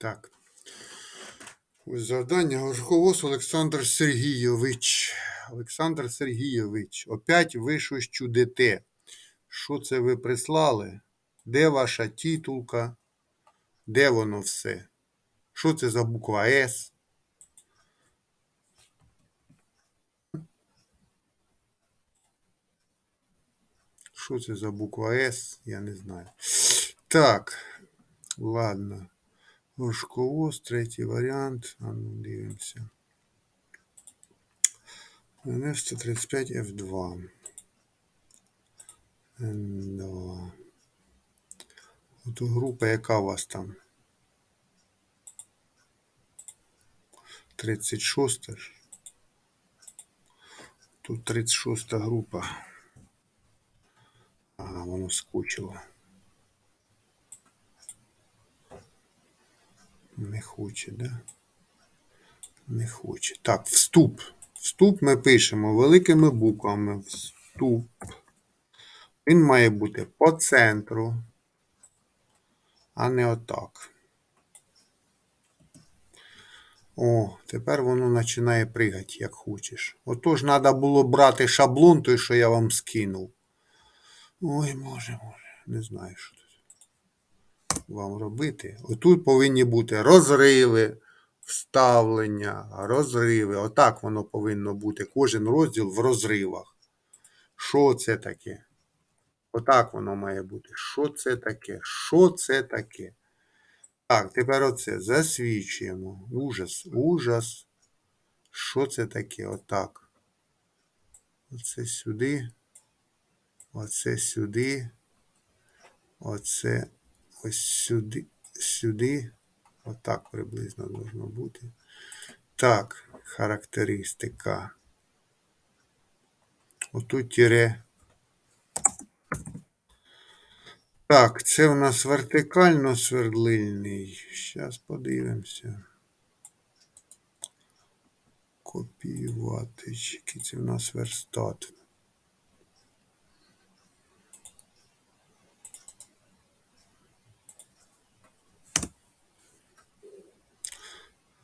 Так. Ось завдання Горшковос Олександр Сергійович. Олександр Сергійович, опять ви щось чудите. Що це ви прислали? Де ваша титулка? Де воно все? Що це за буква С? Що це за буква С? Я не знаю. Так, ладно. Горшковоз, третій варіант. А ну, дивимося. НФ 135 F2. Н2. Ото група, яка у вас там? 36 ж. Тут 36 група. Ага, воно скучило. Не хоче, да? Не хоче. Так, вступ. Вступ ми пишемо великими буквами. Вступ. Він має бути по центру, а не отак. О, тепер воно починає пригати, як хочеш. Отож, треба було брати шаблон, той, що я вам скинув. Ой, може, може, не знаю, що вам робити. Отут повинні бути розриви, вставлення, розриви. Отак воно повинно бути. Кожен розділ в розривах. Що це таке? Отак воно має бути. Що це таке? Що це таке? Так, тепер оце засвічуємо. Ужас, ужас. Що це таке? Отак. Оце сюди. Оце сюди. Оце ось сюди. Сюди. Отак приблизно должно бути. Так, характеристика. Отут тире. Так, це у нас вертикально свердлильний. Зараз подивимося. Копіювати. Це в нас верстат.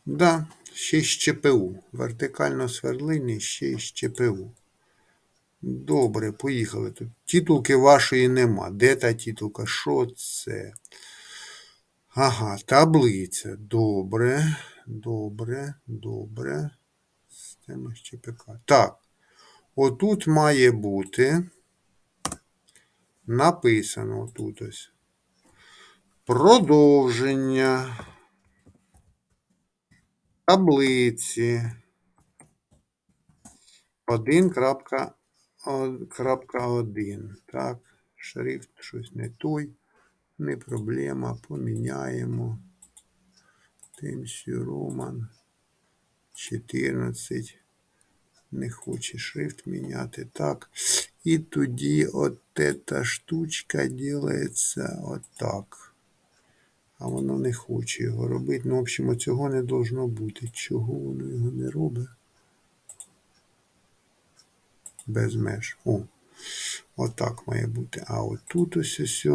Да, ще й з ЧПУ. Вертикально свердлильний, ще й з ЧПУ. Добре, поїхали. Тут титулки вашої нема. Де та титулка? Що це? Ага, таблиця. Добре, добре, добре. Система з ЧПК. Так. Отут має бути написано отут ось. Продовження таблиці 1.1. Так, шрифт щось не той. Не проблема. Поміняємо. Темсію Роман 14. Не хоче шрифт міняти. Так. І тоді от эта штучка делается отак. А воно не хоче його робити. Ну, в общем, цього не должно бути. Чого воно його не робить? Без меж. О, отак має бути. А отут ось ось.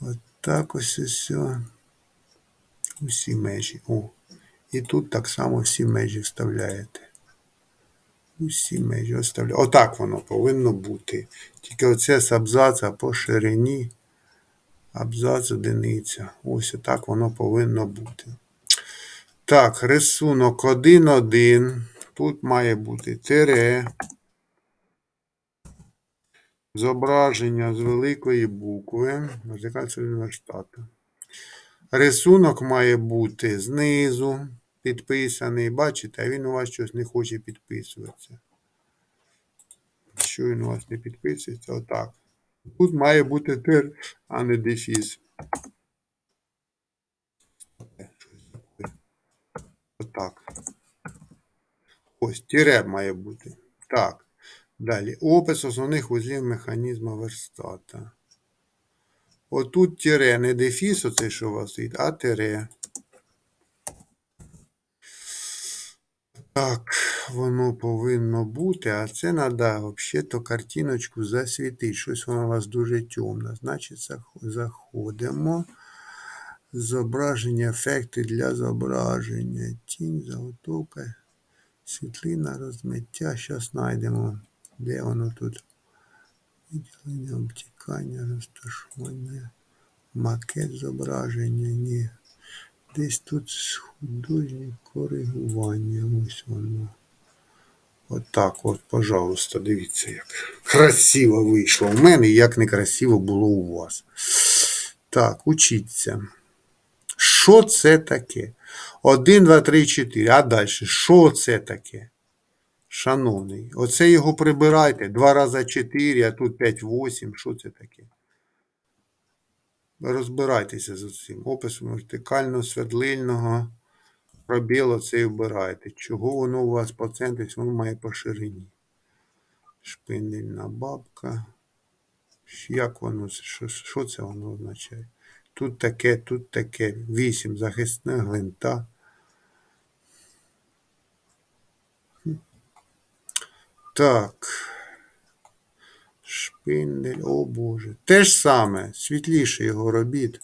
Отак ось ось. Усі межі. О. І тут так само всі межі вставляєте. Усі межі оставляєте. Отак воно повинно бути. Тільки оце з абзаца по ширині. Абзац одиниця. Ось отак воно повинно бути. Так, рисунок 1.1. Тут має бути тире. Зображення з великої букви. Музикація університету. Рисунок має бути знизу підписаний. Бачите, він у вас щось не хоче підписуватися. Що він у вас не підписується? Отак. Тут має бути тир, а не дефіс. Отак. Ось тире має бути. Так. Далі. Опис основних вузлів механізму верстата. Отут тире, не дефіс, оцей, що у вас стоїть, а тире. Так, воно повинно бути, а це треба взагалі картиночку засвітити. Щось воно у вас дуже темне. Значить, заходимо. Зображення, ефекти для зображення. Тінь, заготовка, світлина, розмиття. Щас знайдемо. Де воно тут? Виділення, обтікання, розташування, макет зображення. Ні. Десь тут художнє коригування. Ось воно. Отак от, пожалуйста, дивіться, як красиво вийшло в мене, як некрасиво було у вас. Так, учіться. Що це таке? 1, 2, 3, 4. А далі, що це таке? Шановний, оце його прибирайте. 2 рази 4, а тут 5, 8. Що це таке? Розбирайтеся з цим. Опис вертикально свердлильного пробілу це і вбирайте. Чого воно у вас по центрі, воно має по ширині. Шпинельна бабка. Як воно, що, що це воно означає? Тут таке, тут таке. 8 захисна гвинта. Так. Шпиндель, о Боже. Те ж саме, світліше його робіть.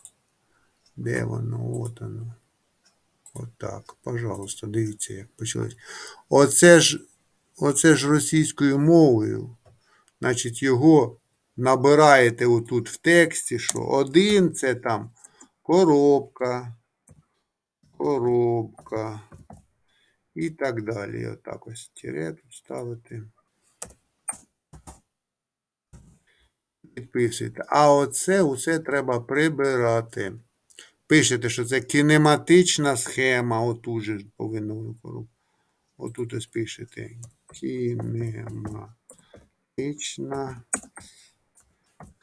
Де воно? От воно. Отак, пожалуйста, дивіться, як почалось. Оце ж, оце ж російською мовою. Значить, його набираєте отут в тексті, що один це там коробка, коробка і так далі. Отак ось тире тут ставити. Підписуєте. А оце усе треба прибирати. Пишете, що це кінематична схема. Отут же повинно. Отут ось пишете. Кінематична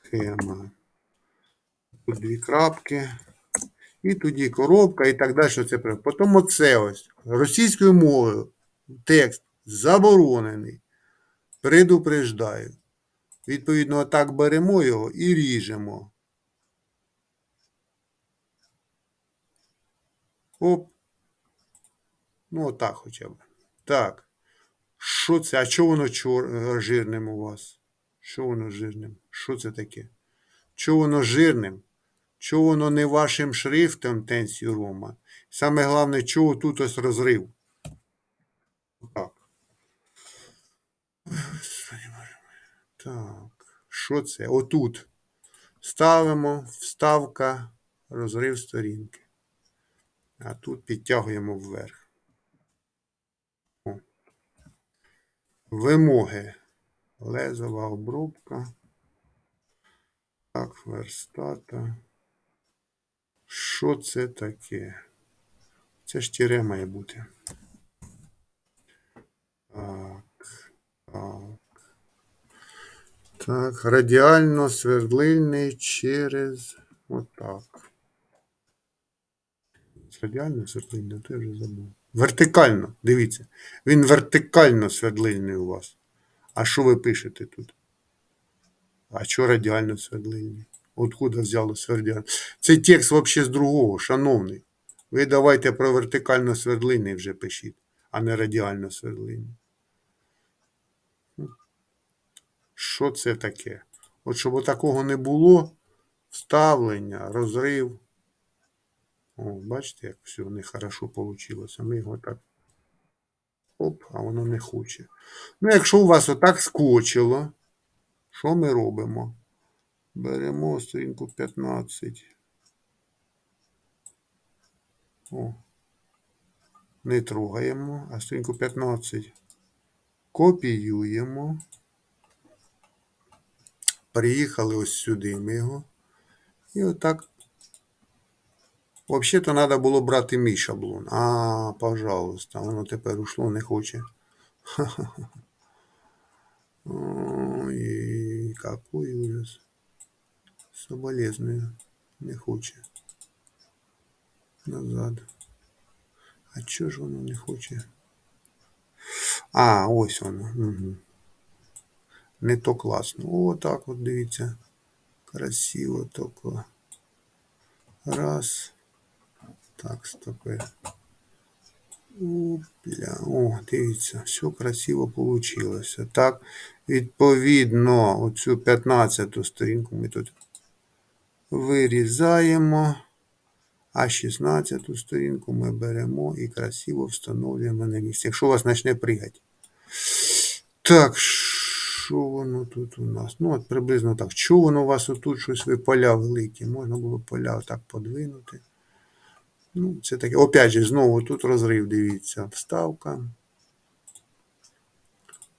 схема. Тут дві крапки. І тоді коробка і так далі. Що це Потім оце ось. Російською мовою текст заборонений. Предупреждаю. Відповідно, отак беремо його і ріжемо. Оп. Ну, отак хоча б. Так. Що це? А чого воно чор... жирним у вас? Що воно жирним? Що це таке? Чого воно жирним? Чого воно не вашим шрифтом тенсію Рома? Саме головне, чого тут ось розрив? Так. Господи. Так. Що це? Отут. Ставимо вставка, розрив сторінки. А тут підтягуємо вверх. О. Вимоги. Лезова обробка. Так, верстата. Що це таке? Це ж тіре має бути. Так. Так. Так, радіально свердлильний через отак. Радіально свердлильний, то я вже забув. Вертикально, дивіться. Він вертикально свердлильний у вас. А що ви пишете тут? А що радіально свердлильний? Откуда взяло свердян? Це текст взагалі з другого, шановний. Ви давайте про вертикально свердлильний вже пишіть, а не радіально свердлильний. Що це таке? От щоб такого не було, вставлення, розрив. О, бачите, як все нехорошо вийшло. Ми його так. Оп, а воно не хоче. Ну, якщо у вас отак скочило, що ми робимо? Беремо сторінку 15. О. Не трогаємо, а сторінку 15. Копіюємо. Приїхали ось сюди ми його. І отак. Взагалі-то треба було брати мій шаблон. А, пожалуйста, воно тепер ушло, не хоче. Ой, какой ужас. Соболезную. Не хоче. Назад. А чого ж воно не хоче? А, ось воно. Угу. Не то класно. О, так от дивіться. Красиво тако. Раз. Так, стопи. Опля. О, дивіться, все красиво получилося. Так, відповідно, оцю 15 сторінку ми тут вирізаємо. А 16 сторінку ми беремо і красиво встановлюємо на місце. Якщо у вас почне пригати. Так, що воно тут у нас? Ну, от приблизно так. Чого воно у вас отут щось ви поля великі? Можна було поля отак подвинути. Ну, це таке. Опять же, знову тут розрив, дивіться. Вставка.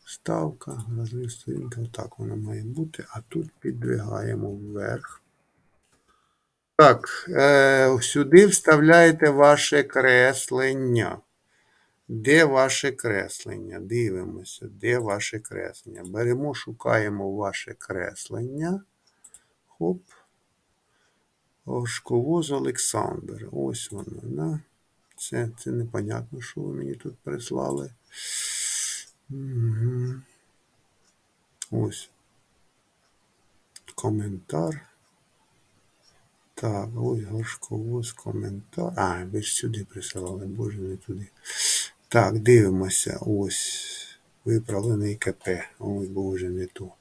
Вставка, розрив сторінка. Отак воно має бути. А тут піддвигаємо вверх. Так, е, сюди вставляєте ваше креслення. Де ваше креслення? Дивимося, де ваше креслення. Беремо, шукаємо ваше креслення. Хоп. Ошковоз Олександр. Ось воно. Да? Це, це непонятно, що ви мені тут прислали. Угу. Ось. Коментар. Так, ось горшковоз, коментар. А, ви ж сюди присилали, боже, не туди. Так, дивимося. Ось. Виправлений КП. Ой, боже, не то.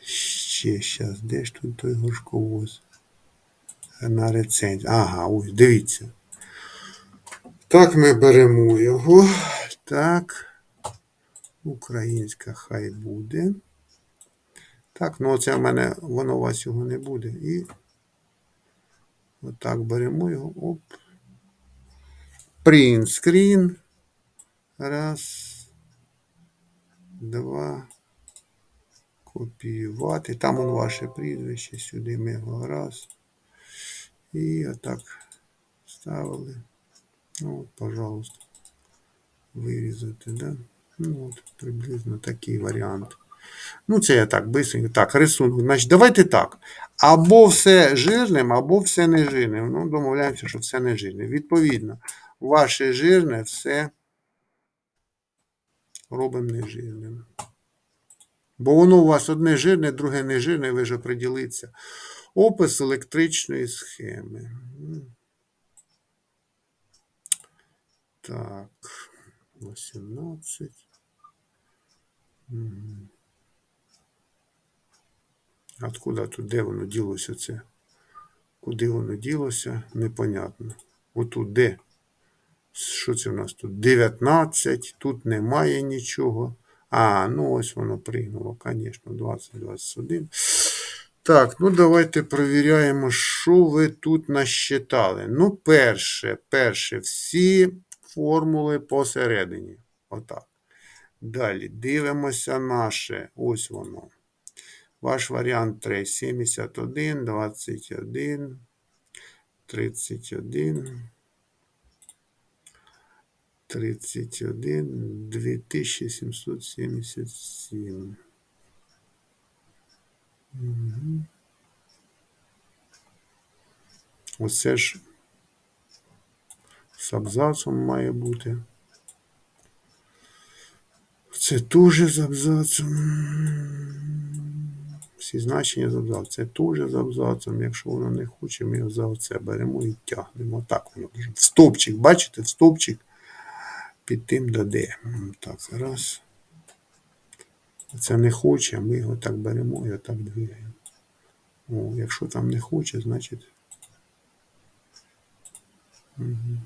Ще щас, де ж тут той горшковоз? На рецензію. Ага, ось, дивіться. Так, ми беремо його. Так. Українська хай буде. Так, ну оце в мене, воно у вас його не буде. І отак беремо його. Оп. Print screen. Раз. Два. Копіювати. Там он ваше прізвище. Сюди ми його раз. І отак ставили. Ну, пожалуйста. Вирізати, да? Ну, от, приблизно такий варіант. Ну, це я так бисенько. Так, рисунок. Значить, давайте так. Або все жирним, або все не жирним. Ну, домовляємося, що все не жирне. Відповідно, ваше жирне все робимо нежирним. Бо воно у вас одне жирне, друге не жирне, ви ж оприділиться. Опис електричної схеми. Так, 18. Мгм. Откуда тут, де воно ділося це? Куди воно ділося? Непонятно. Отут де? Що це в нас тут? 19, тут немає нічого. А, ну ось воно пригнуло, звісно, 20, 21. Так, ну давайте перевіряємо, що ви тут насчитали. Ну, перше, перше, всі формули посередині. Отак. Далі дивимося наше. Ось воно. Ваш варіант 3. 71, 21, 31, 31, 2777. Угу. Оце ж з абзацом має бути. Це теж з абзацом. Всі значення з абзацом. Це теж з абзацом. Якщо воно не хоче, ми його за оце беремо і тягнемо. Так воно. В стовпчик, бачите, в стовпчик під тим доде. Так, раз. Це не хоче, ми його так беремо і отак двигаємо. О, якщо там не хоче, значить. Угу.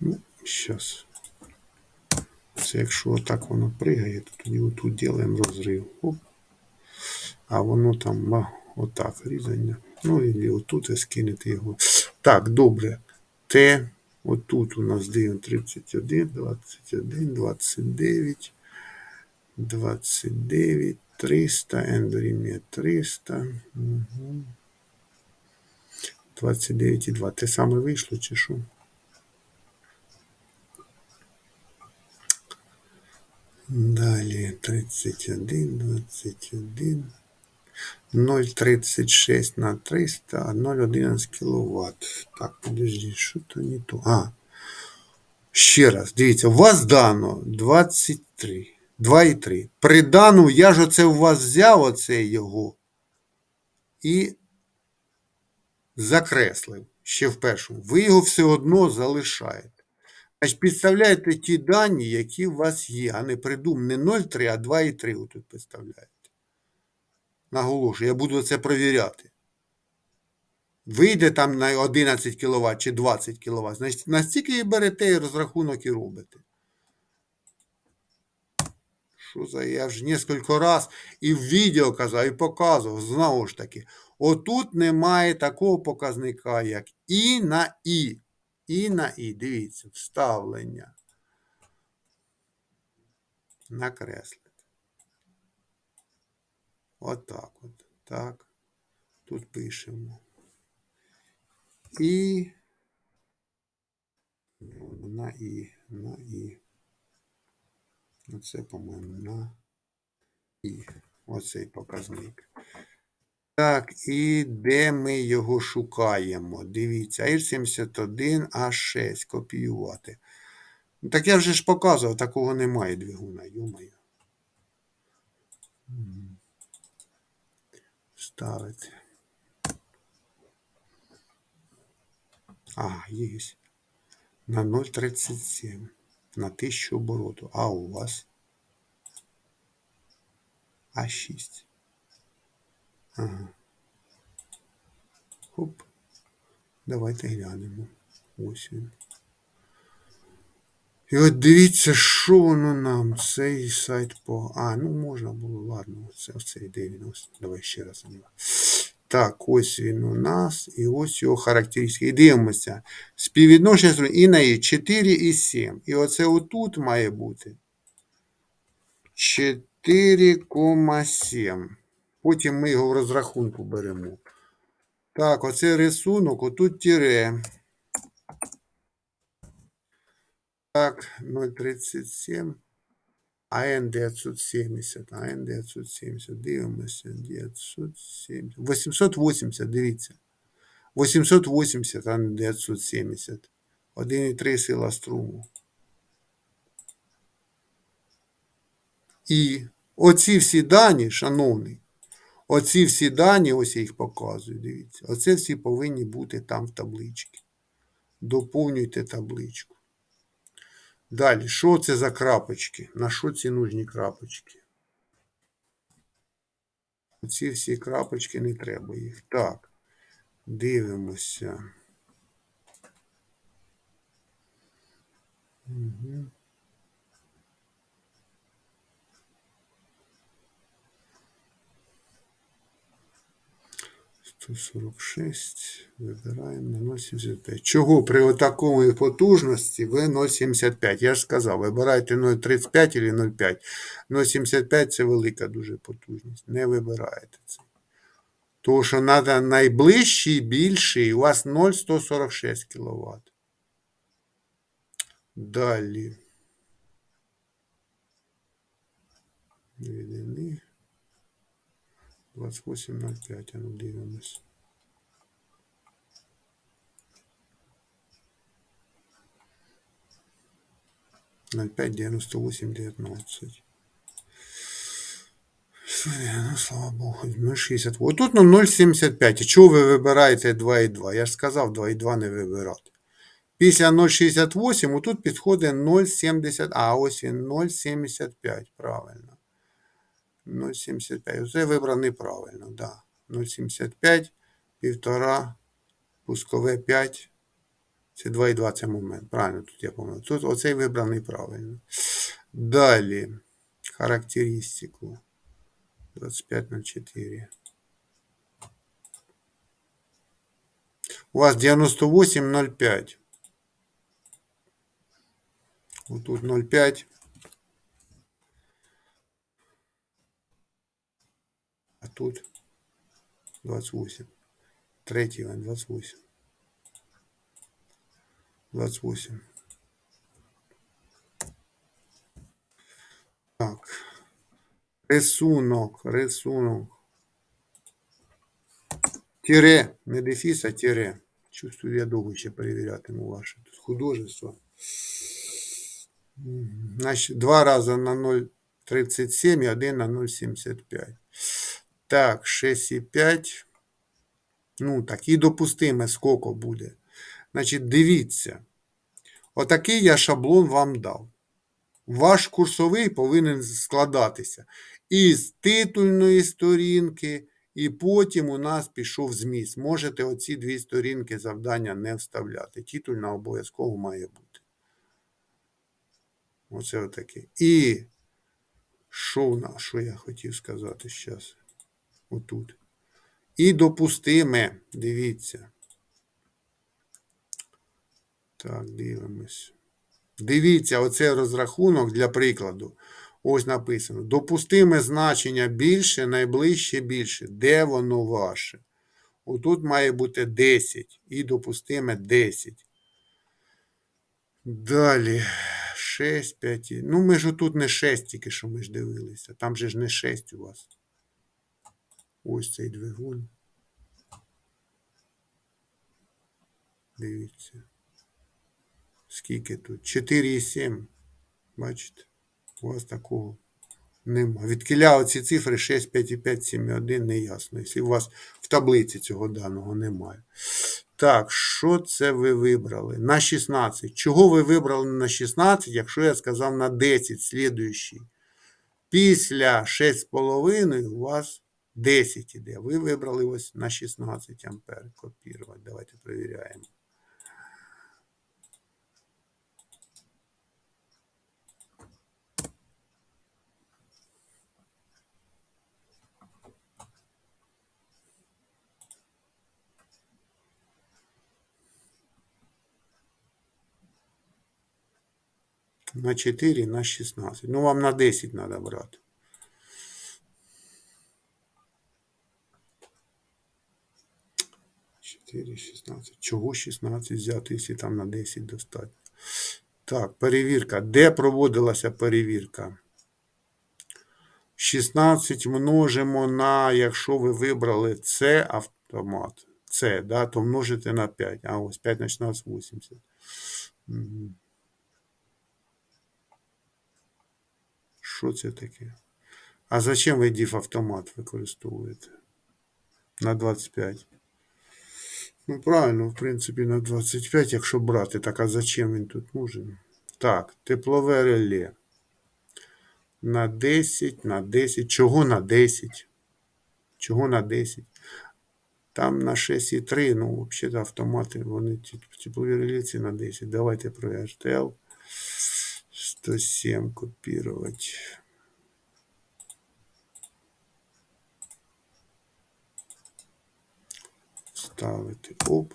Ну, зараз. Це якщо отак воно пригає, то тоді отут робимо розрив. Оп. А воно там отак різання. Ну і отут ви скинете його. Так, добре. Т. Отут у нас дивимо 31, 21, 29, 29, 300, N дорівнює 300. Угу. 29,2. Те саме вийшло, чи що? Далі 31, 21, 0,36 на 300, 0,11 кВт. Так, подожди, що то не то? А, ще раз, дивіться, у вас дано 23, 2,3. Придану, я ж оце у вас взяв, оце його, і закреслив ще в першому. Ви його все одно залишаєте. Значить, підставляєте ті дані, які у вас є, а не придум не 0,3, а 2,3 ви тут підставляєте. Наголошую, я буду це провіряти. Вийде там на 11 кВт чи 20 кВт, значить настільки і берете і розрахунок і робите. Що за я ж несколько раз і в відео казав, і показував, знову ж таки. Отут немає такого показника, як І на І. І на І. Дивіться, вставлення. Накреслити. Отак от. Так. Тут пишемо. І. На І. На І. Оце, по-моєму, на І. Оцей показник. Так, і де ми його шукаємо? Дивіться, R71A6. Копіювати. Ну, так я вже ж показував, такого немає двигуна, йомаю. Ставити. А, є. На 0,37. На 1000 обороту. А у вас? А6. Ага. Хоп. Давайте глянемо. Ось. І от дивіться, що воно нам, цей сайт по. А, ну можна було, ладно, це оцей де він ось. Давай ще раз. Так, ось він у нас, і ось його характеристики. Дивимося. Співвідношення і на і 4 і 7. І оце отут має бути 4,7. Потім ми його в розрахунку беремо. Так, оце рисунок, отут тире. Так, 0,37. АН 970, АН 970, дивимося, 970, 880, дивіться. 880, а не 970. 1,3 сила струму. І оці всі дані, шановний, оці всі дані, ось я їх показую, дивіться. Оце всі повинні бути там в табличці. Доповнюйте табличку. Далі, що це за крапочки? На що ці нужні крапочки? Ці всі крапочки не треба їх. Так, дивимося. Угу. 146. Вибираємо на 0,75. Чого при такому потужності ви 0,75? Я ж сказав, вибирайте 0,35 або 0,5. 0,75 це велика дуже потужність. Не вибираєте це. Тому що треба найближчий, більший, у вас 0,146 кВт. Далі. Відини. 28.05, а ну дивимось. Ноль пять девяносто восемь девятнадцать. Ну, слава Богу, 0,60. От тут ну, 0,75. Чого ви вибираєте 2,2? Я ж сказав, 2,2 не вибирати. Після 0,68 отут підходить 0,70. А, ось він 0,75. Правильно. 0,75. Це вибрав неправильно, да. 0,75, 1,5, пускове 5. Це 2,2 це момент. Правильно, тут я помилив. Тут оцей вибрав неправильно. Далі. Характеристику. 25,04. У вас 98,05. Вот 0,5. тут 28. Третій вон 28. 28. Так. Рисунок, рисунок. Тире, не дефіс, а тире. Чувствую, я довго ще перевірятиму ваше тут художество. Мгм. Значить, два рази на 0,37 і один на 0,75. Так, 6,5. Ну, так, і допустиме, скільки буде. Значить, дивіться. Отакий я шаблон вам дав. Ваш курсовий повинен складатися із титульної сторінки, І потім у нас пішов зміст. Можете оці дві сторінки завдання не вставляти. Титульна обов'язково має бути. Оце отаке. І що що я хотів сказати зараз? Отут. І допустиме, дивіться. Так, дивимось. Дивіться, оцей розрахунок для прикладу. Ось написано. Допустиме значення більше, найближче більше. Де воно ваше? Отут має бути 10 і допустиме 10. Далі 6, 5. Ну, ми ж отут не 6, тільки що ми ж дивилися. Там же ж не 6 у вас. Ось цей двигун. Дивіться. Скільки тут? 4,7. Бачите? У вас такого нема. Відкиля оці цифри 6, 5, 5, 7, 1 не ясно. Якщо у вас в таблиці цього даного немає. Так, що це ви вибрали? На 16. Чого ви вибрали на 16, якщо я сказав на 10 слідуючий? Після 6,5 у вас 10 іде. Ви вибрали ось на 16 ампер. Копірувати. Давайте перевіряємо. На 4, на 16. Ну, вам на 10 треба брати. Чотири, 16. Чого 16 взяти, якщо там на 10 достатньо? Так, перевірка. Де проводилася перевірка? 16 множимо на, якщо ви вибрали С автомат. С, да, то множите на 5. А ось 5 на 16, 80. Мгм. Що це таке? А зачем ви діф автомат використовуєте? На 25. Ну, правильно, в принципі, на 25, якщо брати, так а зачем він тут нужен? Так, теплове реле. На 10, на 10. Чого на 10? Чого на 10? Там на 6,3, ну, взагалі автомати, вони теплові реле на 10. Давайте про RTL. 107 копірувати. Ставити. Оп.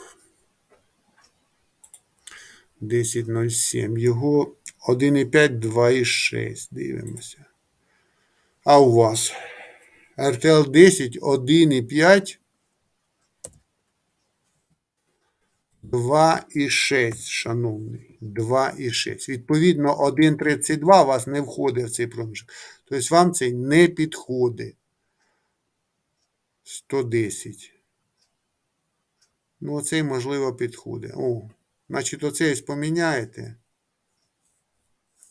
10.07. Його 1,5, 2,6. Дивимося. А у вас? RTL 10, 1,5. 2,6, шановний. 2,6. Відповідно, 1,32 у вас не входить в цей проміжок. Тобто вам цей не підходить. 110. Ну, оцей, можливо, підходить. О, значить, оцей поміняєте.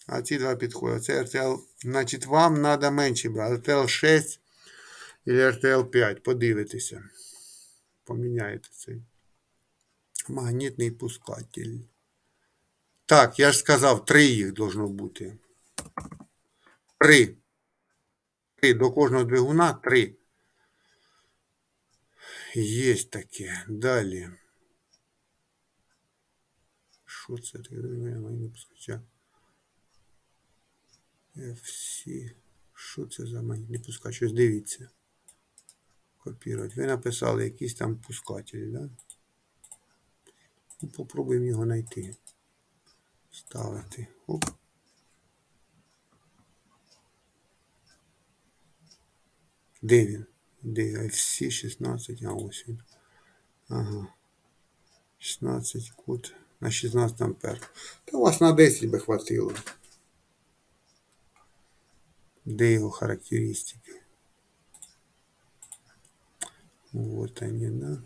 А ці два підходять. Це RTL. Значить, вам треба менше брати. RTL 6 і RTL 5. Подивитися. Поміняєте цей. Магнітний пускатель. Так, я ж сказав, три їх должно бути. Три. Три. До кожного двигуна три. Є таке. Далі. Що це таке? FC. Що це за магнітний пускач? Ось дивіться. Копірувати. Ви написали якийсь там пускатель, да? Ну, попробуємо його знайти. Ставити. Оп. Де він? Де FC 16, а ось він. Ага. 16 код на 16 ампер. Та у вас на 10 би хватило. Де його характеристики? Вот они, да.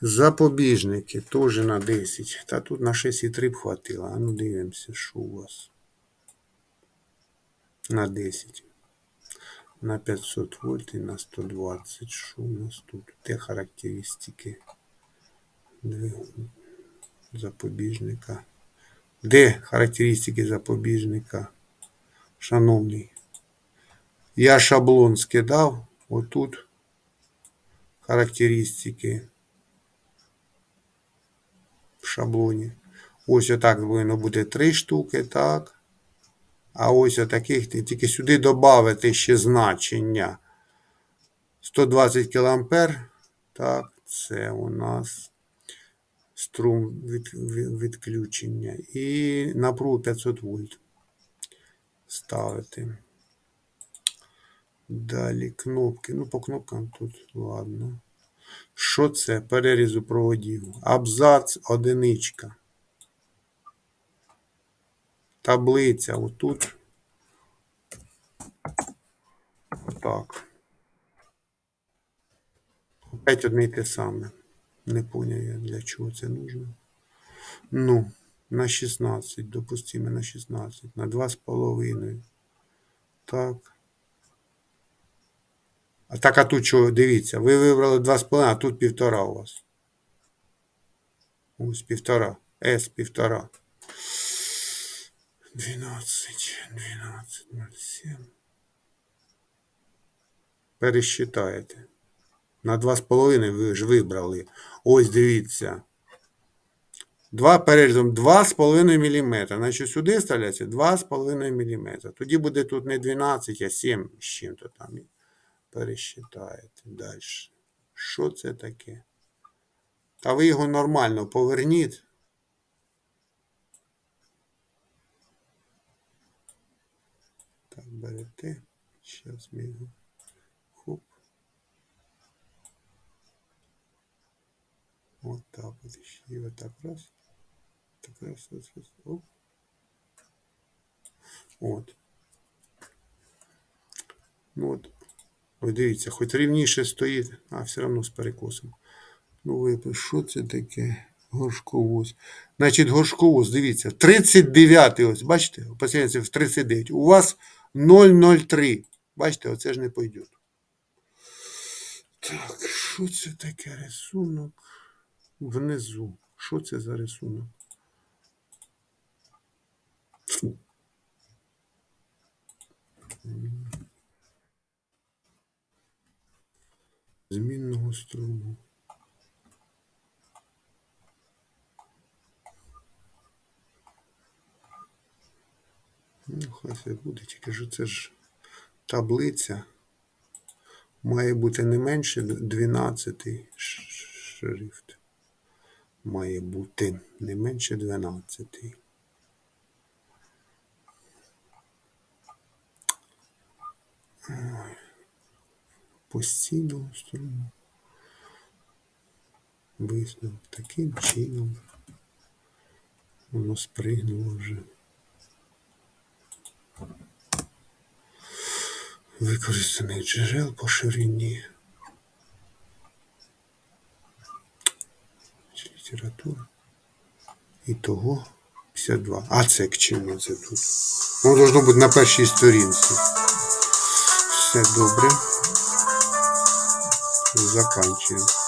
Запобіжники теж на 10. Та тут на 6,3 б хватило. А ну дивимося, що у вас. На 10. На 500 вольт і на 120. Що у нас тут? Де характеристики? Запобіжника. Де характеристики запобіжника? Шановний. Я шаблон скидав. Отут характеристики в шаблоні. Ось отак повинно бути три штуки, так. А ось отаких тільки сюди додати ще значення. 120 кА. Так, це у нас струм від- відключення. І напругу 500 вольт. Ставити. Далі кнопки. Ну, по кнопкам тут ладно. Що це? Перерізу проводів. Абзац одиничка. Таблиця отут. Отак. Опять одне й те саме. Не поняв я, для чого це нужно. Ну, на 16, допустимо, на 16, на 2,5. Так. А так, а тут що, дивіться, ви вибрали 2,5, а тут півтора у вас. Ось півтора. С півтора. 12, 12, 07. Пересчитаєте. На 2,5 ви ж вибрали. Ось дивіться. Два перерізом 2,5 мм. Значить сюди ставляться 2,5 мм. Тоді буде тут не 12, а 7 з чим-то там. Пересчитаєте далі. Що це таке? Та ви його нормально поверніть. Так, берете. Зараз ми. Хоп. Вот так вот. Вот так раз. Так раз, раз, раз. Оп. От. Ну от. Ось дивіться, хоч рівніше стоїть, а все одно з перекосом. Ну, випи, що це таке? Горшковоз. Значить, горшковоз, дивіться, 39 ось, бачите, посередині в 39. У вас 003. Бачите, оце ж не пойде. Так, що це таке рисунок? Внизу. Що це за рисунок? Змінного струму. Ну, хай це буде, тільки ж це ж таблиця. Має бути не менше 12 ш- шрифт. Має бути не менше 12. Ой. Постійного струму. Висновок таким чином. Воно спригнуло вже. Використаних джерел по ширині. Література. І того 52. А це к чому це тут? Воно должно бути на першій сторінці. Все добре. Заканчуємо.